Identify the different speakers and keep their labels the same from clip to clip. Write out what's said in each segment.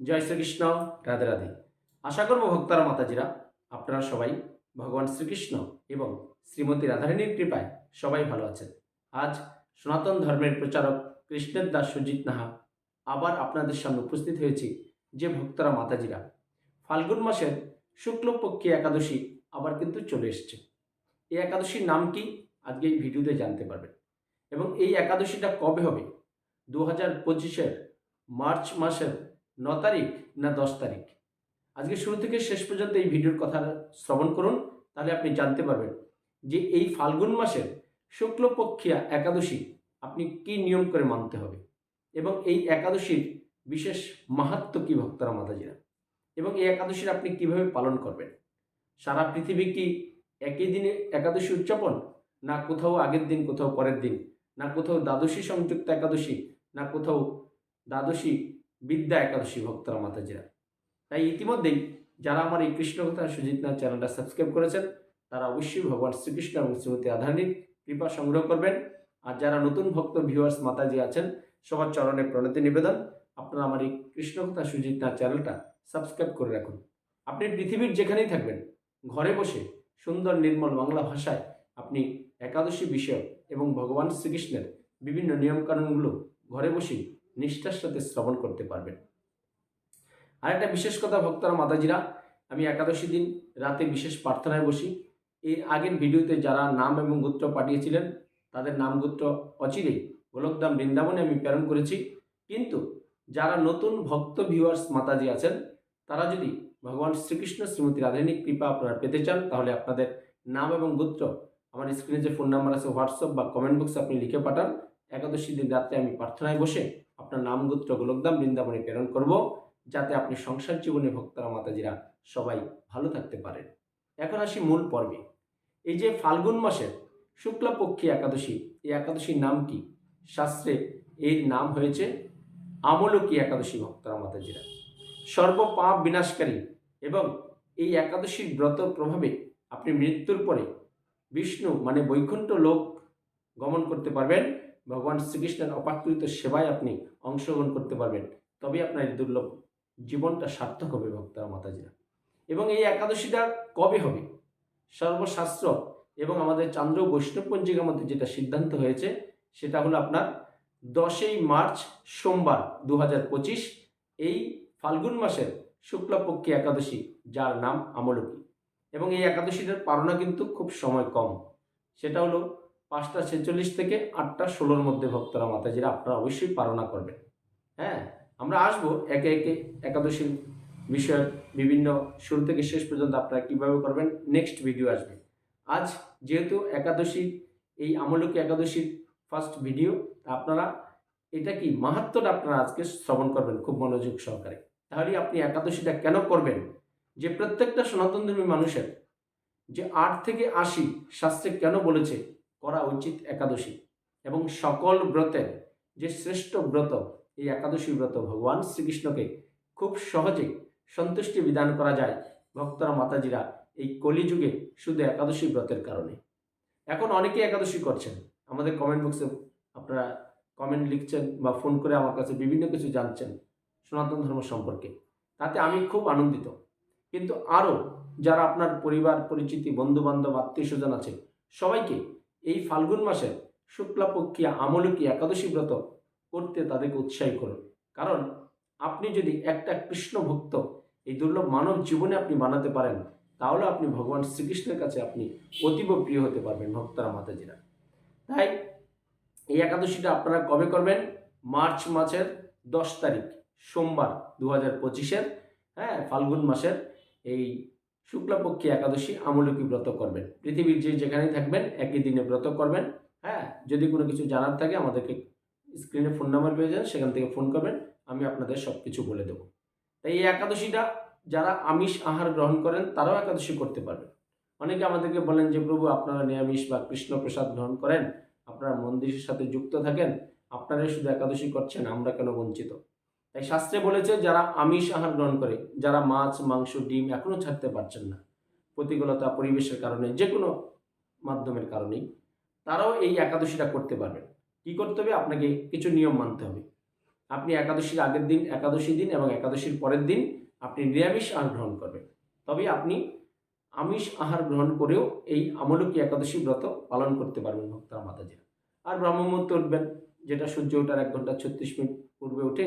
Speaker 1: জয় শ্রীকৃষ্ণ, রাধে রাধে। আশা করব ভক্তারা, মাতাজিরা, আপনারা সবাই ভগবান শ্রীকৃষ্ণ এবং শ্রীমতী রাধারানীর কৃপায় সবাই ভালো আছেন। আজ সনাতন ধর্মের প্রচারক কৃষ্ণের দাস সুজিত নাহা আবার আপনাদের সামনে উপস্থিত হয়েছি যে ভক্তরা, মাতাজিরা। ফাল্গুন মাসের শুক্লপক্ষী একাদশী আবার কিন্তু চলে এসছে। এই একাদশীর নাম কি আজকে এই ভিডিওতে জানতে পারবেন। এবং এই একাদশীটা কবে হবে? দু হাজার পঁচিশের মার্চ মাসের ন তারিখ না দশ তারিখ। আজকে শুরু থেকে শেষ পর্যন্ত এই ভিডিওর কথা শ্রবণ করুন, তাহলে আপনি জানতে পারবেন যে এই ফাল্গুন মাসের শুক্লপক্ষিয়া একাদশী আপনি কি নিয়ম করে মানতে হবে এবং এই একাদশীর বিশেষ মাহাত্ম কি ভক্তরা মাতাজিরা? এবং এই একাদশীর আপনি কীভাবে পালন করবেন? সারা পৃথিবী কি একই দিনে একাদশী উদযাপন? না কোথাও আগের দিন, কোথাও পরের দিন? না কোথাও দ্বাদশী সংযুক্ত একাদশী? না কোথাও দ্বাদশী বিদ্যা একাদশী ভক্তরা মাতাজিরা তাই ইতিমধ্যেই যারা আমার এই কৃষ্ণকথা সুজিত নাথ চ্যানেলটা সাবস্ক্রাইব করেছেন, তারা অবশ্যই ভগবান শ্রীকৃষ্ণ এবং শ্রীমতী রাধারানীর কৃপা সংগ্রহ করবেন। আর যারা নতুন ভক্ত ভিউয়ার্স মাতাজি আছেন, সবার চরণে প্রণতি নিবেদন। আপনারা আমার এই কৃষ্ণকথা সুজিত নাথ চ্যানেলটা সাবস্ক্রাইব করে রাখুন। আপনি পৃথিবীর যেখানেই থাকবেন, ঘরে বসে সুন্দর নির্মল বাংলা ভাষায় আপনি একাদশী বিষয় এবং ভগবান শ্রীকৃষ্ণের বিভিন্ন নিয়মকানুনগুলো ঘরে বসেই নিষ্ঠার সাথে শ্রবণ করতে পারবেন। আরেকটা বিশেষ কথা, ভক্তরা, মাতাজিরা, আমি একাদশী দিন রাতে বিশেষ প্রার্থনায় বসি। এর আগের ভিডিওতে যারা নাম এবং গোত্র পাঠিয়েছিলেন, তাদের নাম গোত্র অচিরেই গোলকধাম বৃন্দাবনে আমি প্রেরণ করেছি। কিন্তু যারা নতুন ভক্ত ভিউয়ার্স মাতাজি আছেন, তারা যদি ভগবান শ্রীকৃষ্ণ, শ্রীমতী রাধারণীর কৃপা আপনারা পেতে চান, তাহলে আপনাদের নাম এবং গোত্র আমার স্ক্রিনে যে ফোন নাম্বার আছে হোয়াটসঅ্যাপ বা কমেন্ট বক্সে আপনি লিখে পাঠান। একাদশী দিন রাত্রে আমি প্রার্থনায় বসে আপনার নাম গোত্র গোলকধাম বৃন্দাবনে প্রেরণ করব, যাতে আপনি সংসার জীবনে ভক্তরা, মাতাজিরা সবাই ভালো থাকতে পারেন। এখন আসি মূল পর্বে। এই যে ফাল্গুন মাসের শুক্লাপক্ষী একাদশী, এই একাদশীর নাম কি? শাস্ত্রে এর নাম হয়েছে আমলকী একাদশী ভক্তরা, মাতাজিরা। সর্বপাপ বিনাশকারী এবং এই একাদশীর ব্রত প্রভাবে আপনি মৃত্যুর পরে বিষ্ণু মানে বৈকুণ্ঠ লোক গমন করতে পারবেন। ভগবান শ্রীকৃষ্ণের অপাকৃত সেবায় আপনি অংশগ্রহণ করতে পারবেন তবে আপনার এই দুর্লভ জীবনটা সার্থক হবে ভক্তরা মাতাজিরা। এবং এই একাদশীটা কবে হবে? সর্বশাস্ত্র এবং আমাদের চান্দ্র বৈষ্ণব পঞ্জিকার মধ্যে যেটা সিদ্ধান্ত হয়েছে, সেটা হলো আপনার দশই মার্চ সোমবার দু হাজার পঁচিশ, এই ফাল্গুন মাসের শুক্লাপক্ষী একাদশী, যার নাম আমলকী। এবং এই একাদশীটার পারণা কিন্তু খুব সময় কম। সেটা হলো পাঁচটা ছেচল্লিশ থেকে আটটা ষোলোর মধ্যে ভক্তরা মাতাজিরা আপনারা অবশ্যই পালনা করবেন। হ্যাঁ আমরা আসব একে একে একাদশীর বিষয়ে বিভিন্ন শুরু থেকে শেষ পর্যন্ত আপনারা কীভাবে করবেন নেক্সট ভিডিও আসবে। আজ যেহেতু একাদশীর এই আমলকী একাদশীর ফার্স্ট ভিডিও আপনারা এটা কি মাহাত্মটা আপনারা আজকে শ্রবণ করবেন খুব মনোযোগ সহকারে। তাহলে আপনি একাদশীটা কেন করবেন? যে প্রত্যেকটা সনাতনধর্মী মানুষের যে আট থেকে আশি শাস্ত্রে কেন বলেছে করা উচিত একাদশী। এবং সকল ব্রতের যে শ্রেষ্ঠ ব্রত, এই একাদশী ব্রত ভগবান শ্রীকৃষ্ণকে খুব সহজে সন্তুষ্টি বিধান করা যায় ভক্তরা, মাতাজিরা এই কলিযুগে শুধু একাদশী ব্রতের কারণে। এখন অনেকেই একাদশী করছেন। আমাদের কমেন্ট বক্সে আপনারা কমেন্ট লিখছেন বা ফোন করে আমার কাছে বিভিন্ন কিছু জানছেন সনাতন ধর্ম সম্পর্কে। তাতে আমি খুব আনন্দিত। কিন্তু আরও যারা আপনার পরিবার, পরিচিতি বন্ধু বান্ধব আত্মীয় স্বজন আছে, সবাইকে এই ফাল্গুন মাসের শুক্লাপক্ষিয়া আমলকী একাদশী ব্রত করতে তাদেরকে উৎসাহী করুন। কারণ আপনি যদি একটা কৃষ্ণ ভক্ত এই দুর্লভ মানব জীবনে আপনি বানাতে পারেন, তাহলে আপনি ভগবান শ্রীকৃষ্ণের কাছে আপনি অতীব প্রিয় হতে পারবেন ভক্তরা, মাতাজিরা। তাই এই একাদশীটা আপনারা কবে করবেন? মার্চ মাসের দশ তারিখ, সোমবার দু হাজার পঁচিশের হ্যাঁ ফাল্গুন মাসের এই শুক্লাপক্ষী একাদশী আমলকী ব্রত করবেন। পৃথিবীর যে যেখানেই থাকবেন, একই দিনে ব্রত করবেন হ্যাঁ? যদি কোনো কিছু জানার থাকে, আমাদেরকে স্ক্রিনে ফোন নাম্বার পেয়ে যান, সেখান থেকে ফোন করবেন, আমি আপনাদের সব কিছু বলে দেবো। তাই এই একাদশীটা যারা আমিষ আহার গ্রহণ করেন, তারাও একাদশী করতে পারবেন। অনেকে আমাদেরকে বলেন যে, প্রভু, আপনারা নিরামিষ বা কৃষ্ণ প্রসাদ গ্রহণ করেন? আপনারা মন্দিরের সাথে যুক্ত থাকেন? আপনারাই শুধু একাদশী করছেন, আমরা কেন বঞ্চিত? তাই শাস্ত্রে বলেছে, যারা আমিষ আহার গ্রহণ করে, যারা মাছ, মাংস, ডিম এখনও ছাড়তে পারছেন না, প্রতিকূলতা পরিবেশের কারণে যে কোনো মাধ্যমের কারণেই, তারাও এই একাদশীটা করতে পারবেন। কি করতে হবে? আপনাকে কিছু নিয়ম মানতে হবে। আপনি একাদশীর আগের দিন, একাদশী দিন এবং একাদশীর পরের দিন আপনি নিরামিষ আহার গ্রহণ করবেন। তবে আপনি আমিষ আহার গ্রহণ করেও এই আমলকী একাদশী ব্রত পালন করতে পারবেন, ভক্তরা মাতাজিরা। আর ব্রহ্মমুহূর্তে উঠবেন, যেটা সূর্য ওঠার এক ঘণ্টা ছত্রিশ মিনিট পূর্বে উঠে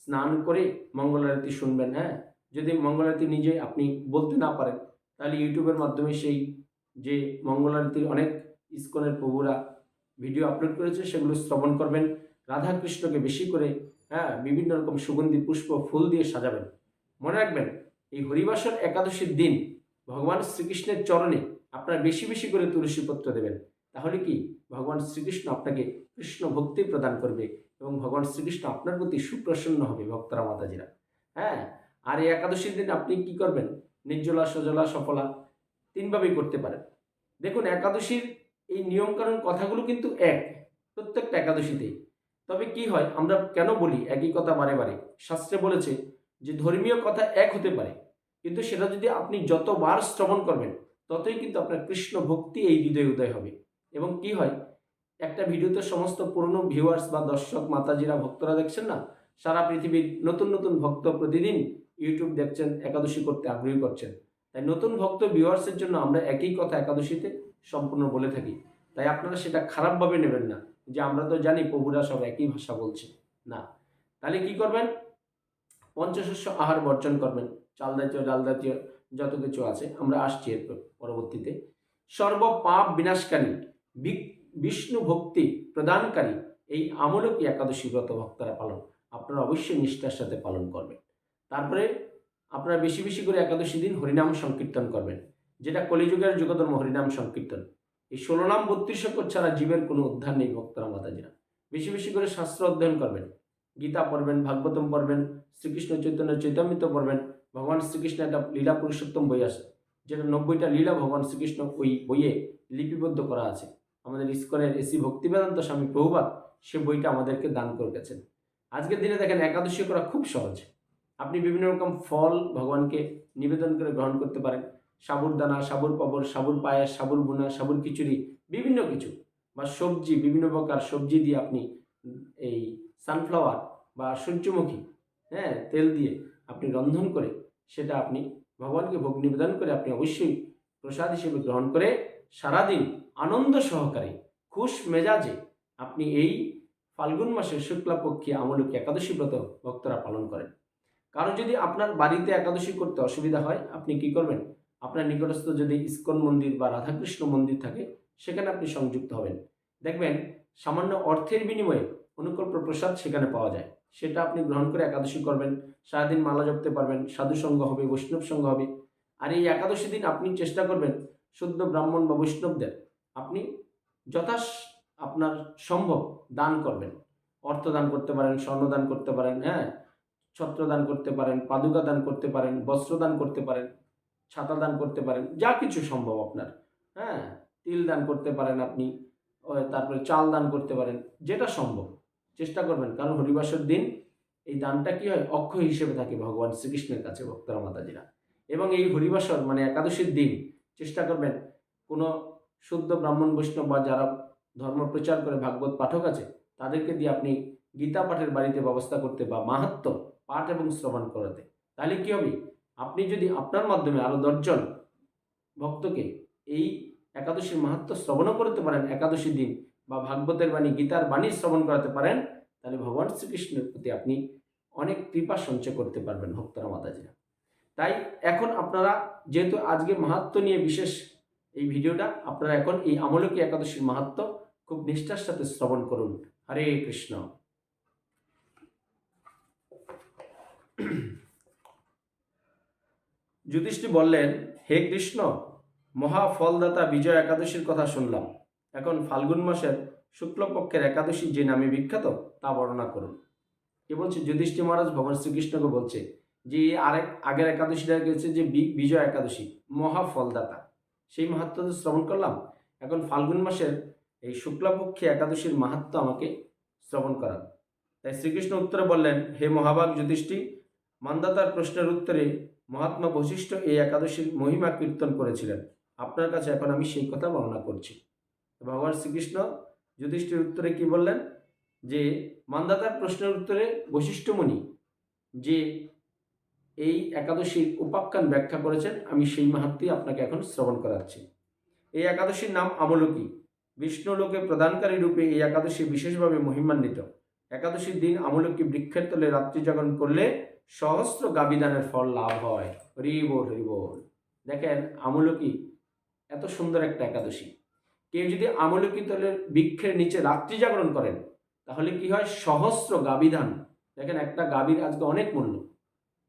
Speaker 1: স্নান করে মঙ্গলারতি শুনবেন হ্যাঁ? যদি মঙ্গলারতি নিজে আপনি বলতে না পারেন, তাহলে ইউটিউবের মাধ্যমে সেই যে মঙ্গল মঙ্গলারতির অনেক ইস্কনের প্রভুরা ভিডিও আপলোড করেছে, সেগুলো শ্রবণ করবেন। রাধাকৃষ্ণকে বেশি করে হ্যাঁ বিভিন্ন রকম সুগন্ধি, পুষ্প, ফুল দিয়ে সাজাবেন। মনে রাখবেন, এই হরিবাসর একাদশীর দিন ভগবান শ্রীকৃষ্ণের চরণে আপনারা বেশি বেশি করে তুলসীপত্র দেবেন। তাহলে কি? ভগবান শ্রীকৃষ্ণ আপনাকে কৃষ্ণ ভক্তি প্রদান করবে। এবং ভগবান শ্রীকৃষ্ণ আপনার প্রতি সুপ্রসন্ন হবে, ভক্তরা, মাতাজিরা। হ্যাঁ? আর এই একাদশীর দিন আপনি কি করবেন? নির্জলা, সজলা, সফলা তিনভাবেই করতে পারেন। দেখুন, একাদশীর এই নিয়মকানুন কথাগুলো কিন্তু এক, প্রত্যেকটা একাদশীতেই। তবে কি হয়, আমরা কেন বলি একই কথা বারে বারে? শাস্ত্রে বলেছে যে ধর্মীয় কথা এক হতে পারে, কিন্তু সেটা যদি আপনি যতবার শ্রবণ করবেন, ততই কিন্তু আপনার কৃষ্ণ ভক্তি এই হৃদয়ে উদয় হবে। এবং কি হয় একটা ভিডিওতে সমস্ত পুরনো ভিউয়ার্স বা দর্শক, মাতাজিরা, ভক্তরা দেখছেন না? সারা পৃথিবীর নতুন নতুন ভক্ত প্রতিদিন ইউটিউব দেখছেন, একাদশী করতে আগ্রহী করছেন। তাই নতুন ভক্ত ভিউয়ার্সের জন্য আমরা একই কথা একাদশীতে সম্পূর্ণ বলে থাকি। তাই আপনারা সেটা খারাপভাবে নেবেন না যে আমরা তো জানি প্রভুরা সব একই ভাষা বলছে। না। তাহলে কি করবেন? পঞ্চশস্য আহার বর্জন করবেন। চাল জাতীয়, ডাল জাতীয় যত কিছু আছে, আমরা আসছি এরপর পরবর্তীতে। সর্ব পাপ বিনাশকারী বিষ্ণু ভক্তি প্রদানকারী এই আমলকী একাদশী ব্রত ভক্তরা পালন, আপনারা অবশ্যই নিষ্ঠার সাথে পালন করবেন। তারপরে আপনারা বেশি বেশি করে একাদশী দিন হরিনাম সংকীর্তন করবেন, যেটা কলিযুগের যুগধর্ম হরিনাম সংকীর্তন। এই ষোলো নাম বত্রিশ অক্ষর ছাড়া জীবের কোনো উদ্ধার নেই ভক্তরা মাতাজিরা। বেশি বেশি করে শাস্ত্র অধ্যয়ন করবেন, গীতা পড়বেন, ভাগবতম পড়বেন, শ্রীকৃষ্ণ চৈতন্য চৈতন্যিত পড়বেন, ভগবান শ্রীকৃষ্ণ একটা লীলা পুরুষোত্তম বই আছে, যেটা নব্বইটা লীলা ভগবান শ্রীকৃষ্ণ ওই বইয়ে লিপিবদ্ধ করা আছে। আমাদের ইস্কনের এসি ভক্তিবেদান্ত স্বামী প্রভুপাত সে বইটা আমাদেরকে দান করে গেছেন। আজকের দিনে দেখেন একাদশী করা খুব সহজ। আপনি বিভিন্ন রকম ফল ভগবানকে নিবেদন করে গ্রহণ করতে পারেন। সাবুর দানা, সাবুর পাবর সাবুর পায়েস, সাবুর বুনা সাবুর খিচুড়ি, বিভিন্ন কিছু বা সবজি, বিভিন্ন প্রকার সবজি দিয়ে আপনি এই সানফ্লাওয়ার বা সূর্যমুখী হ্যাঁ তেল দিয়ে আপনি রন্ধন করে সেটা আপনি ভগবানকে ভোগ নিবেদন করে আপনি অবশ্যই প্রসাদ হিসেবে গ্রহণ করে সারাদিন আনন্দ সহকারে, খুশ মেজাজে আপনি এই ফাল্গুন মাসের শুক্লাপক্ষী আমলকী একাদশী ব্রত ভক্তরা পালন করেন। কারও যদি আপনার বাড়িতে একাদশী করতে অসুবিধা হয়, আপনি কি করবেন? আপনার নিকটস্থ যদি ইস্কন মন্দির বা রাধাকৃষ্ণ মন্দির থাকে, সেখানে আপনি সংযুক্ত হবেন। দেখবেন সামান্য অর্থের বিনিময়ে অনুকল্প প্রসাদ সেখানে পাওয়া যায়। সেটা আপনি গ্রহণ করে একাদশী করবেন, সারাদিন মালা জপতে পারবেন সাধু সঙ্গ হবে, বৈষ্ণব সঙ্গ হবে। আর এই একাদশী দিন আপনি চেষ্টা করবেন, শুদ্ধ ব্রাহ্মণ বা বৈষ্ণবদের আপনি যথা আপনার সম্ভব দান করবেন। অর্থ দান করতে পারেন, স্বর্ণ দান করতে পারেন হ্যাঁ? ছত্র দান করতে পারেন, পাদুকা দান করতে পারেন, বস্ত্র দান করতে পারেন, ছাতা দান করতে পারেন, যা কিছু সম্ভব আপনার হ্যাঁ? তিল দান করতে পারেন আপনি তারপরে চাল দান করতে পারেন, যেটা সম্ভব, চেষ্টা করবেন। কারণ হরিবাসর দিন এই দানটা কি হয়? অক্ষয় হিসেবে থাকে ভগবান শ্রীকৃষ্ণের কাছে, ভক্তরা মাতাজিরা। এবং এই হরিবাসর মানে একাদশীর দিন, চেষ্টা করবেন কোনো শুদ্ধ ব্রাহ্মণ বৈষ্ণব বা যারা ধর্ম প্রচার করে ভাগবত পাঠক আছে, তাদেরকে দিয়ে আপনি গীতা পাঠের বাড়িতে ব্যবস্থা করতে বা মাহাত্ম পাঠ এবং শ্রবণ করাতে। তাহলে কী হবে? আপনি যদি আপনার মাধ্যমে আরও দশজন ভক্তকে এই একাদশীর মাহাত্ম শ্রবণও করতে পারেন একাদশী দিন বা ভাগবতের বাণী, গীতার বাণী শ্রবণ করাতে পারেন, তাহলে ভগবান শ্রীকৃষ্ণের প্রতি আপনি অনেক কৃপা সঞ্চয় করতে পারবেন ভক্তরা মাতাজিরা। তাই এখন আপনারা যেহেতু আজকে মাহাত্ম নিয়ে বিশেষ এই ভিডিওটা আপনারা এখন এই আমলকী একাদশীর মাহাত্ম খুব নিষ্ঠার সাথে শ্রবণ করুন। হরে কৃষ্ণ। যুধিষ্ঠির বললেন, হে কৃষ্ণ, মহা ফলদাতা বিজয় একাদশীর কথা শুনলাম। এখন ফাল্গুন মাসের শুক্লপক্ষের একাদশী যে নামে বিখ্যাত, তা বর্ণনা করুন। কে বলছে যুধিষ্ঠি মহারাজ, ভগবান শ্রীকৃষ্ণকে বলছে যে আরেক আগের একাদশীটা গেছে যে বিজয় একাদশী, মহা ফলদাতা। সেই মাহাত্ম তো শ্রবণ করলাম। এখন ফাল্গুন মাসের এই শুক্লাপক্ষে একাদশীর মাহাত্ম আমাকে শ্রবণ করান। তাই শ্রীকৃষ্ণ উত্তরে বললেন, হে মহাভাগ যুধিষ্ঠি মান্দাতার প্রশ্নের উত্তরে মহাত্মা বশিষ্ঠ এই একাদশীর মহিমা কীর্তন করেছিলেন। আপনার কাছে এখন আমি সেই কথা বর্ণনা করছি। ভগবান শ্রীকৃষ্ণ যুধিষ্ঠির উত্তরে কি বললেন? যে, মান্দাতার প্রশ্নের উত্তরে বৈশিষ্ট্যমণি যে এই একাদশীর উপাখ্যান ব্যাখ্যা করেছেন। আমি সেই মাহাত্মী আপনাকে এখন শ্রবণ করাচ্ছি। এই একাদশীর নাম আমলকি। বিষ্ণুলোকে প্রদানকারী রূপে এই একাদশী বিশেষভাবে মহিমান্বিত। একাদশীর দিন আমলকি বৃক্ষের তলে রাত্রি জাগরণ করলে সহস্র গাবিদানের ফল লাভ হয়। হরি বল হরি বল দেখেন, আমলকি এত সুন্দর একটা একাদশী। কেউ যদি আমলকি তলের বৃক্ষের নিচে রাত্রি জাগরণ করেন, তাহলে কি হয়? সহস্র গাবিধান দেখেন, একটা গাবির আজকে অনেক মূল্য।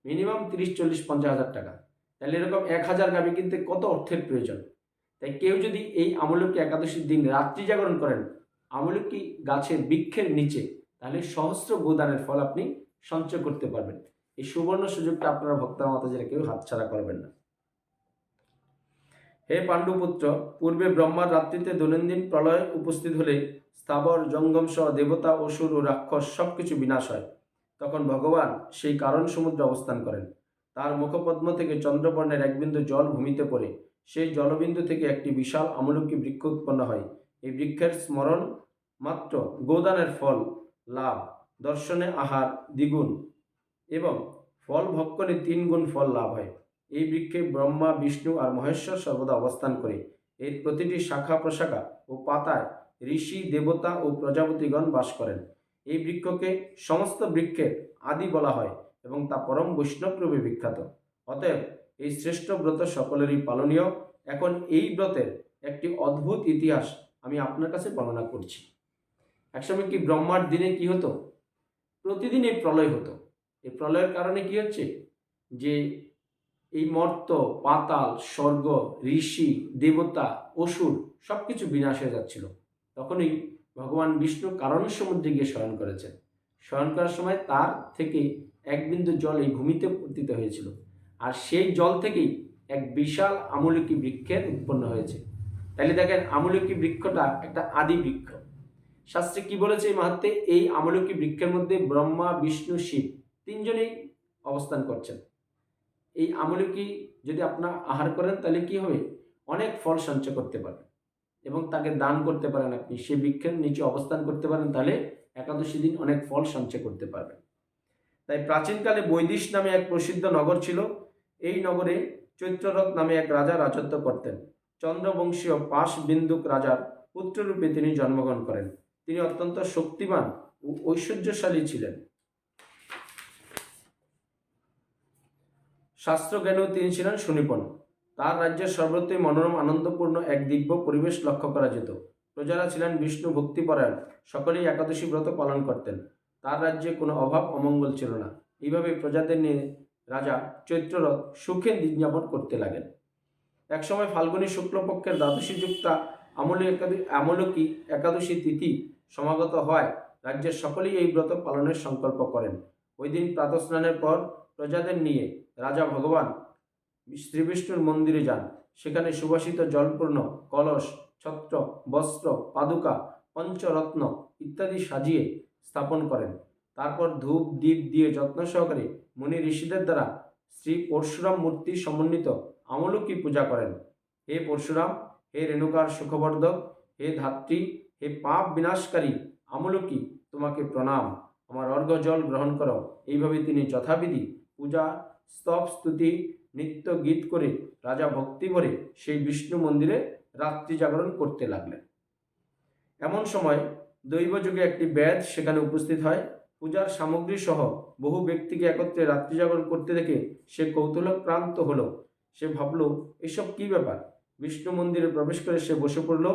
Speaker 1: মিনিমাম তিরিশ, চল্লিশ, পঞ্চাশ হাজার টাকা। তাহলে এরকম এক হাজার গাবি কিনতে কত অর্থের প্রয়োজন? তাই কেউ যদি এই আমলকি একাদশীর দিন রাত্রি জাগরণ করেন, আমলকি গাছের বৃক্ষের নিচে, তাহলে সহস্র গোদানের ফল আপনি সঞ্চয় করতে পারবেন। এই সুবর্ণ সুযোগটা আপনারা ভক্তরা মাতাজিরা কেউ হাতছাড়া করবেন না। হে পাণ্ডুপুত্র, পূর্বে ব্রহ্মার রাত্রিতে দৈনন্দিন প্রলয় উপস্থিত হলে স্থাবর জঙ্গম সহ দেবতা, অসুর ও রাক্ষস সব কিছু বিনাশ হয়। তখন ভগবান সেই কারণ সমুদ্রে অবস্থান করেন। তার মুখপদ্ম থেকে চন্দ্রবর্ণের এক বিন্দু জল ভূমিতে পড়ে। সেই জলবিন্দু থেকে একটি বিশাল আমলকি বৃক্ষ উৎপন্ন হয়। এই বৃক্ষের স্মরণ মাত্র গোদানের ফল, লাভ, দর্শনে আহার, দ্বিগুণ এবং ফল ভক্ষণে তিন গুণ ফল লাভ হয়। এই বৃক্ষে ব্রহ্মা, বিষ্ণু আর মহেশ্বর সর্বদা অবস্থান করে। এর প্রতিটি শাখা প্রশাখা ও পাতায় ঋষি, দেবতা ও প্রজাপতিগণ বাস করেন। এই বৃক্ষকে সমস্ত বৃক্ষের আদি বলা হয় এবং তা পরম বৈষ্ণবরূপে বিখ্যাত। অতএব এই শ্রেষ্ঠ ব্রত সকলেরই পালনীয়। এখন এই ব্রতের একটি অদ্ভুত ইতিহাস আমি আপনার কাছে বর্ণনা করছি। একসময় কি ব্রহ্মার দিনে কি হতো? প্রতিদিন এই প্রলয় হতো। এই প্রলয়ের কারণে কি হচ্ছে? যে এই মর্ত, পাতাল, স্বর্গ, ঋষি, দেবতা, অসুর সব কিছু বিনাশ হয়ে যাচ্ছিল। তখনই ভগবান বিষ্ণু কারণ সমুদ্রে গিয়ে শয়ন করেছেন। শয়ন করার সময় তার থেকে এক বিন্দু জল এই ভূমিতে পতিত হয়েছিল আর সেই জল থেকেই এক বিশাল আমলকি বৃক্ষের উৎপন্ন হয়েছে। তাহলে দেখেন আমলকি বৃক্ষটা একটা আদি বৃক্ষ। শাস্ত্রে কি বলেছে এই মাহাত্মে? এই আমলকি বৃক্ষের মধ্যে ব্রহ্মা, বিষ্ণু, শিব তিনজনেই অবস্থান করছেন। এই আমলকি যদি আপনার আহার করেন তাহলে কি হবে? অনেক ফল সঞ্চয় করতে পারেন এবং তাকে দান করতে পারেন আপনি। সে বৃক্ষের নিচে অবস্থান করতে পারেন, তাহলে একাদশী দিন অনেক ফল সঞ্চয় করতে পারবেন তাই প্রাচীনকালে বৈদিশ নামে এক প্রসিদ্ধ নগর ছিল। এই নগরে চৈত্ররথ নামে এক রাজা রাজত্ব করতেন। চন্দ্রবংশীয় পাশ বিন্দুক রাজার পুত্ররূপে তিনি জন্মগ্রহণ করেন। তিনি অত্যন্ত শক্তিমান ও ঐশ্বর্যশালী ছিলেন। শাস্ত্রজ্ঞানেও তিনি ছিলেন সুনিপুণ। তার রাজ্যের সর্বত্রই মনোরম, আনন্দপূর্ণ এক দিব্য পরিবেশ লক্ষ্য করা যেত। প্রজারা ছিলেন বিষ্ণু ভক্তিপরায়ণ, সকলেই একাদশী ব্রত পালন করতেন। তার রাজ্যে কোনো অভাব অমঙ্গল ছিল না। এইভাবে প্রজাদের নিয়ে রাজা চৈত্ররথ সুখে দিন যাপন করতে লাগেন। একসময় ফাল্গুনী শুক্লপক্ষের দ্বাদশী যুক্তা আমলি একাদশী, আমলকি একাদশী তিথি সমাগত হয়। রাজ্যের সকলেই এই ব্রত পালনের সংকল্প করেন। ওই দিন প্রাতঃস্নানের পর প্রজাদের নিয়ে রাজা ভগবান শ্রীবিষ্ণুর মন্দিরে যান। সেখানে সুবাসিত জলপূর্ণ, কলস, ছত্র, বস্ত্র, পাদুকা, পঞ্চরত্ন ইত্যাদি সাজিয়ে স্থাপন করেন। তারপর ধূপ দ্বীপ দিয়ে যত্ন সহকারে মুনি ঋষিদের দ্বারা শ্রী পরশুরাম মূর্তি সমন্বিত আমলকি পূজা করেন। হে পরশুরাম, হে রেণুকার সুখবর্ধক, হে ধাত্রী, হে পাপ বিনাশকারী, আমলকি, তোমাকে প্রণাম। আমার অর্ঘ্য জল গ্রহণ করো। এইভাবে তিনি যথাবিধি পূজা, স্তব, স্তুতি নিত্য গীত করে রাজা ভক্তি ভরে সেই বিষ্ণু মন্দিরে রাত্রি জাগরণ করতে লাগলেন। এমন সময় দৈবযুগে একটি ব্যাধ সেখানে উপস্থিত হয়। পূজার সামগ্রী সহ বহু ব্যক্তিকে একত্রে রাত্রি জাগরণ করতে দেখে সে কৌতূহলক্রান্ত হলো। সে ভাবল, এসব কি ব্যাপার? বিষ্ণু মন্দিরে প্রবেশ করে সে বসে পড়ল।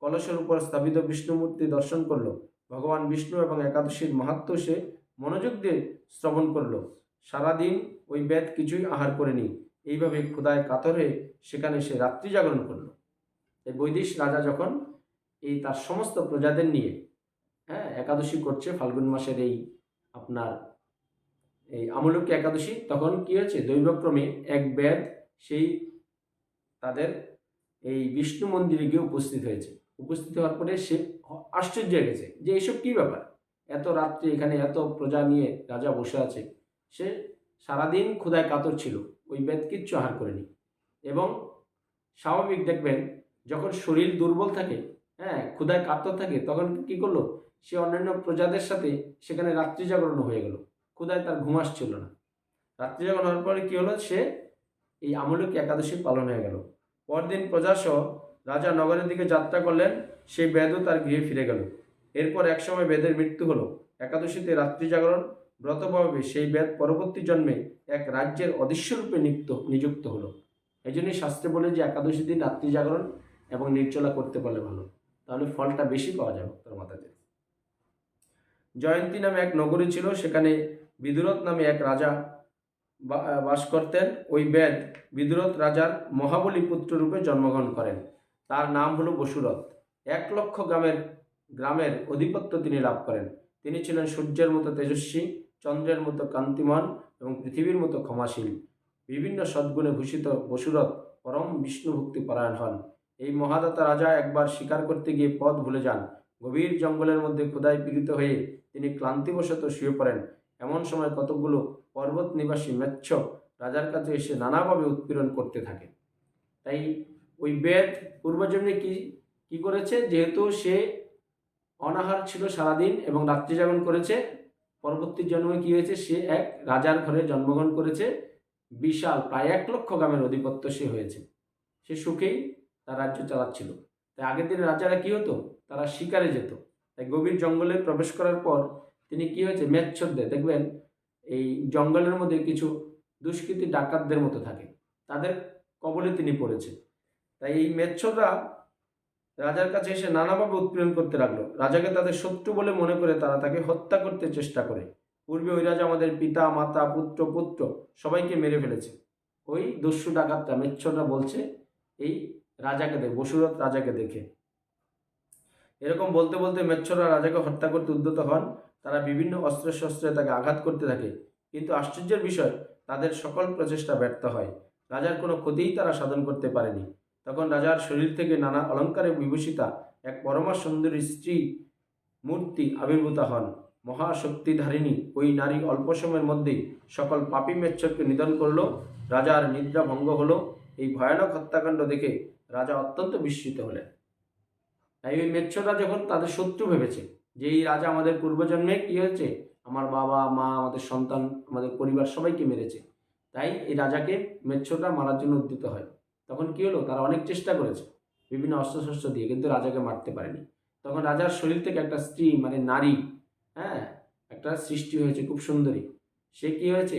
Speaker 1: কলসের উপর স্থাপিত বিষ্ণু মূর্তি দর্শন করল। ভগবান বিষ্ণু এবং একাদশীর মাহাত্ম সে মনোযোগ দিয়ে শ্রবণ করল। সারাদিন ওই বেদ কিছুই আহার করেনি। এইভাবে ক্ষুদায় কাতর হয়ে সেখানে সে রাত্রি জাগরণ করল। এই বৈদিশ রাজা যখন এই তার সমস্ত প্রজাদের নিয়ে হ্যাঁ একাদশী করছে, ফাল্গুন মাসের এই আপনার এই আমলকি একাদশী, তখন কি হয়েছে? দৈবক্রমে এক বেদ সেই তাদের এই বিষ্ণু মন্দিরে গিয়ে উপস্থিত হয়েছে। উপস্থিত হওয়ার পরে সে আশ্চর্য গেছে যে এসব কী ব্যাপার? এত রাত্রে এখানে এত প্রজা নিয়ে রাজা বসে আছে। সে সারাদিন ক্ষুদায় কাতর ছিল। ওই বেদ কিচ্ছু আহার করেনি। এবং স্বাভাবিক দেখবেন, যখন শরীর দুর্বল থাকে হ্যাঁ ক্ষুদায় কাতর থাকে, তখন কি করল? সে অন্যান্য প্রজাদের সাথে সেখানে রাত্রি জাগরণ হয়ে গেল। ক্ষুদায় তার ঘুম আসছিল না। রাত্রি জাগরণ হওয়ার পরে কী হলো? সে এই আমলক একাদশী পালন হয়ে গেল। পরদিন প্রজাসহ রাজা নগরের দিকে যাত্রা করলেন, সেই বেদও তার গৃহে ফিরে গেল। এরপর একসময় বেদের মৃত্যু হলো। একাদশীতে রাত্রি জাগরণ ব্রতভাবে সেই বেদ পরবর্তী জন্মে এক রাজ্যের অদৃশ্যরূপে নিযুক্ত নিযুক্ত হলো। এই জন্যই শাস্ত্রে বলে যে একাদশী দিন রাত্রি জাগরণ এবং নির্জলা করতে পারলে ভালো। তাহলে ফলটা বেশি পাওয়া যায় ভক্তর মাতাদের। জয়ন্তী নামে এক নগরী ছিল, সেখানে বিদুরথ নামে এক রাজা বাস করতেন। ওই বেদ বিদুরথ রাজার মহাবলী পুত্র রূপে জন্মগ্রহণ করেন। তার নাম হলো বসুরথ। এক লক্ষ গ্রামের গ্রামের অধিপত্য তিনি লাভ করেন। তিনি ছিলেন সূর্যের মতো তেজস্বী চন্দ্রের মতো কান্তিমান এবং পৃথিবীর মতো ক্ষমাশীল। বিভিন্ন সদ্গুণে ভূষিত বসুরথ পরম বিষ্ণু ভক্তি পরায়ণ হন। এই মহাদাতা রাজা একবার শিকার করতে গিয়ে পথ ভুলে যান। গভীর জঙ্গলের মধ্যে ক্ষুদায় পীড়িত হয়ে তিনি ক্লান্তিবশত শুয়ে পড়েন। এমন সময় কতকগুলো পর্বত নিবাসী মেচ্ছ রাজার কাছে এসে নানাভাবে উৎপীড়ন করতে থাকে। তাই ওই বেদ পূর্বজন্মে কি কি করেছে? যেহেতু সে অনাহার ছিল সারাদিন এবং রাত্রি জাগরণ করেছে পরবর্তী জন্মে কি হয়েছে? সে এক রাজার ঘরে জন্মগ্রহণ করেছে। বিশাল, প্রায় এক লক্ষ গ্রামের অধিপত্য সে হয়েছে। সে সুখেই তার রাজ্য চালাচ্ছিল। তাই আগের দিনে রাজারা কি হতো? তারা শিকারে যেত। তাই গভীর জঙ্গলে প্রবেশ করার পর তিনি কি হয়েছে? মেচ্ছদ্দে দেখবেন এই জঙ্গলের মধ্যে কিছু দুষ্কৃতী ডাকাতদের মতো থাকে। তাদের কবলে তিনি পড়েছে। তাই এই মেচ্ছরা রাজার কাছে এসে নানাভাবে উৎপীড়ন করতে লাগল। রাজাকে তাদের শত্রু বলে মনে করে তারা তাকে হত্যা করতে চেষ্টা করে। পূর্বে ওই রাজা আমাদের পিতা, মাতা, পুত্র পুত্র সবাইকে মেরে ফেলেছে। ওই দস্যু ডাকাতটা, মেচ্ছররা বলছে, এই রাজাকে দেখে, বসুরথ রাজাকে দেখে। এরকম বলতে বলতে মেচ্ছররা রাজাকে হত্যা করতে উদ্যত হন। তারা বিভিন্ন অস্ত্রে শস্ত্রে তাকে আঘাত করতে থাকে। কিন্তু আশ্চর্যের বিষয়, তাদের সকল প্রচেষ্টা ব্যর্থ হয়। রাজার কোনো ক্ষতিই তারা সাধন করতে পারেনি। তখন রাজার শরীর থেকে নানা অলঙ্কারে বিভূষিতা এক পরমা সুন্দরী স্ত্রী মূর্তি আবির্ভূত হন। মহাশক্তিধারিণী ওই নারী অল্প সময়ের মধ্যেই সকল পাপী মেচ্ছরকে নিধন করল। রাজার নিদ্রা ভঙ্গ হলো। এই ভয়ানক হত্যাকাণ্ড দেখে রাজা অত্যন্ত বিস্মিত হলেন। তাই ওই মেচ্ছররা যখন তাদের শত্রু ভেবেছে যে এই রাজা আমাদের পূর্বজন্মে কি হয়েছে, আমার বাবা, মা, আমাদের সন্তান, আমাদের পরিবার সবাইকে মেরেছে। তাই এই রাজাকে মেচ্ছররা মারার জন্য উদ্যত হয়। তখন কি হলো? তারা অনেক চেষ্টা করেছে, বিভিন্ন অস্ত্রশস্ত্র দিয়ে, কিন্তু রাজাকে মারতে পারেনি। তখন রাজার শরীর থেকে একটা স্ত্রী মানে নারী হ্যাঁ একটা সৃষ্টি হয়েছে খুব সুন্দরী। সে কি হয়েছে?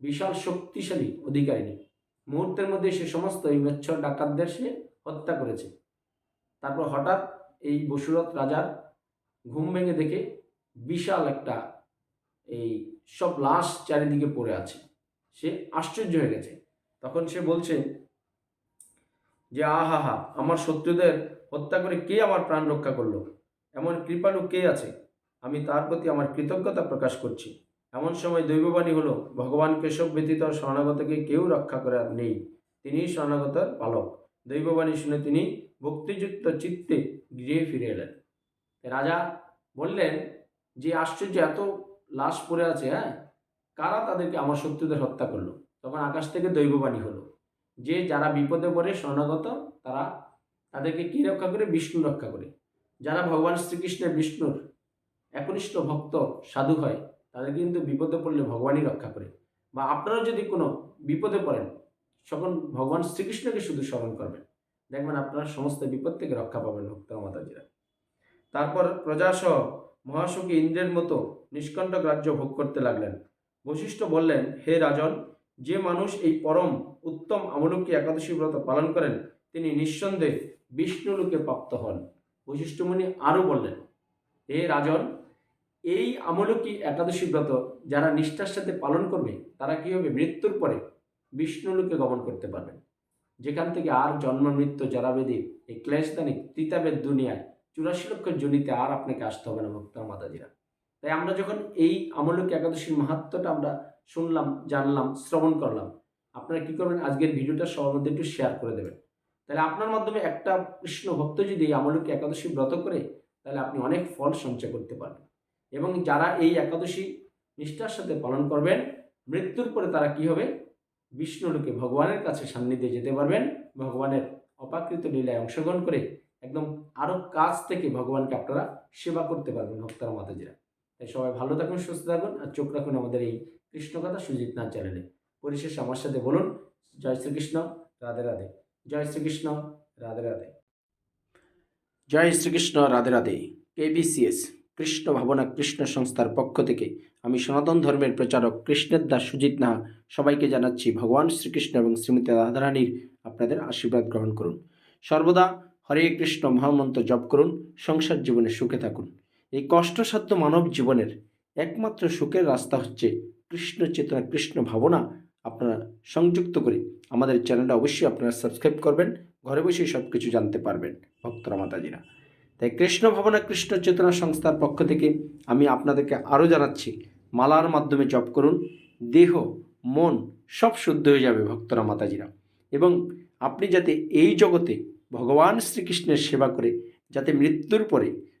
Speaker 1: বিশাল শক্তিশালী অধিকারিণী। মুহূর্তের মধ্যে সে সমস্ত এই মেচ্ছর ডাকাতদের সে হত্যা করেছে। তারপর হঠাৎ এই বসুরথ রাজার ঘুম ভেঙে দেখে বিশাল একটা এই সব লাশ চারিদিকে পড়ে আছে। সে আশ্চর্য হয়ে গেছে। তখন সে বলছে যে, আহা, হা, আমার শত্রুদের হত্যা করে কে আমার প্রাণ রক্ষা করল? এমন কৃপালু কে আছে? আমি তার প্রতি আমার কৃতজ্ঞতা প্রকাশ করছি। এমন সময় দৈববাণী হলো, ভগবান কেশব ব্যতীত শরণাগতকে কেউ রক্ষা করার নেই। তিনিই শরণাগতার পালক। দৈববাণী শুনে তিনি ভক্তিযুক্ত চিত্তে গৃহে ফিরে এলেন। রাজা বললেন, যে আশ্চর্য, এত লাশ পড়ে আছে হ্যাঁ? কারা তাদেরকে আমার শত্রুদের হত্যা করল? তখন আকাশ থেকে দৈববাণী হলো যে যারা বিপদে পড়ে শরণাগত, তারা তাদেরকে কি রক্ষা করে? বিষ্ণু রক্ষা করে। যারা ভগবান শ্রীকৃষ্ণের বিষ্ণুর একনিষ্ঠ ভক্ত, সাধু হয়, তাদের কিন্তু বিপদে পড়লে ভগবানই রক্ষা করে। বা আপনারা যদি কোনো বিপদে পড়েন, তখন ভগবান শ্রীকৃষ্ণকে শুধু স্মরণ করবেন। দেখবেন আপনারা সমস্ত বিপদ থেকে রক্ষা পাবেন ভক্ত মাতাজিরা। তারপর প্রজাসহ মহাসুখী ইন্দ্রের মতো নিষ্কণ্টক রাজ্য ভোগ করতে লাগলেন। বশিষ্ঠ বললেন, হে রাজন যে মানুষ এই পরম উত্তম আমলকী একাদশী ব্রত পালন করেন, তিনি নিঃসন্দেহে বিষ্ণুলোকে প্রাপ্ত হন। বৈশিষ্ট্যমণি আরও বললেন, হে রাজন, এই আমলকী একাদশী ব্রত যারা নিষ্ঠার সাথে পালন করবে, তারা কি হবে? মৃত্যুর পরে বিষ্ণুলোকে গমন করতে পারবেন যেখান থেকে আর জন্ম, মৃত্যু, জরাবেদি, এই ক্লেশদানিক তিতাবের দুনিয়ায় চুরাশি লক্ষ জনিতে আর আপনাকে আসতে হবে না, ভক্তরা মাতাজিরা। তাই আমরা যখন এই আমলকী একাদশীর মাহাত্মটা আমরা শুনলাম, জানলাম, শ্রবণ করলাম, আপনারা কি করবেন? আজকের ভিডিওটা সবার মধ্যে একটু শেয়ার করে দেবেন। তাহলে আপনার মাধ্যমে একটা কৃষ্ণ ভক্ত যদি এই আমলকী একাদশী ব্রত করে, তাহলে আপনি অনেক ফল সঞ্চয় করতে পারবেন। এবং যারা এই একাদশী নিষ্ঠার সাথে পালন করবেন, মৃত্যুর পরে তারা কি হবে? বিষ্ণুলোকে ভগবানের কাছে সান্নিধ্যে যেতে পারবেন, ভগবানের অপাকৃত লীলায় অংশগ্রহণ করে, একদম আরও কাছ থেকে ভগবানকে আপনারা সেবা করতে পারবেন ভক্তরা মাতাজিরা। তাই সবাই ভালো থাকুন, সুস্থ থাকুন আর চোখ রাখুন আমাদের এই কৃষ্ণকথা সুজিত নাথ চ্যানেলে। পরিশেষে আমার সাথে বলুন, জয় শ্রীকৃষ্ণ, রাধে রাধে। জয় শ্রীকৃষ্ণ, রাধে রাধে। জয় শ্রীকৃষ্ণ, রাধে রাধে। কেবিসিএস কৃষ্ণ ভাবনা, কৃষ্ণ সংস্থার পক্ষ থেকে আমি সনাতন ধর্মের প্রচারক কৃষ্ণের দাস সুজিত নাহা সবাইকে জানাচ্ছি ভগবান শ্রীকৃষ্ণ এবং শ্রীমতী রাধারানীর আপনাদের আশীর্বাদ গ্রহণ করুন। সর্বদা হরে কৃষ্ণ মহামন্ত্র জপ করুন, সংসার জীবনে সুখে থাকুন। এই কষ্টসাধ্য মানব জীবনের একমাত্র সুখের রাস্তা হচ্ছে কৃষ্ণ চেতনা কৃষ্ণ ভাবনা। আপনারা সংযুক্ত করে আমাদের চ্যানেলটা অবশ্যই আপনারা সাবস্ক্রাইব করবেন, ঘরে বসেই সব কিছু জানতে পারবেন ভক্তরা, মাতাজিরা। তাই কৃষ্ণ ভাবনা, কৃষ্ণ চেতনা সংস্থার পক্ষ থেকে আমি আপনাদেরকে আরও জানাচ্ছি, মালার মাধ্যমে জপ করুন, দেহ, মন সব শুদ্ধ হয়ে যাবে ভক্তরা, মাতাজিরা। এবং আপনি যাতে এই জগতে ভগবান শ্রীকৃষ্ণের সেবা করে, যাতে মৃত্যুর পরে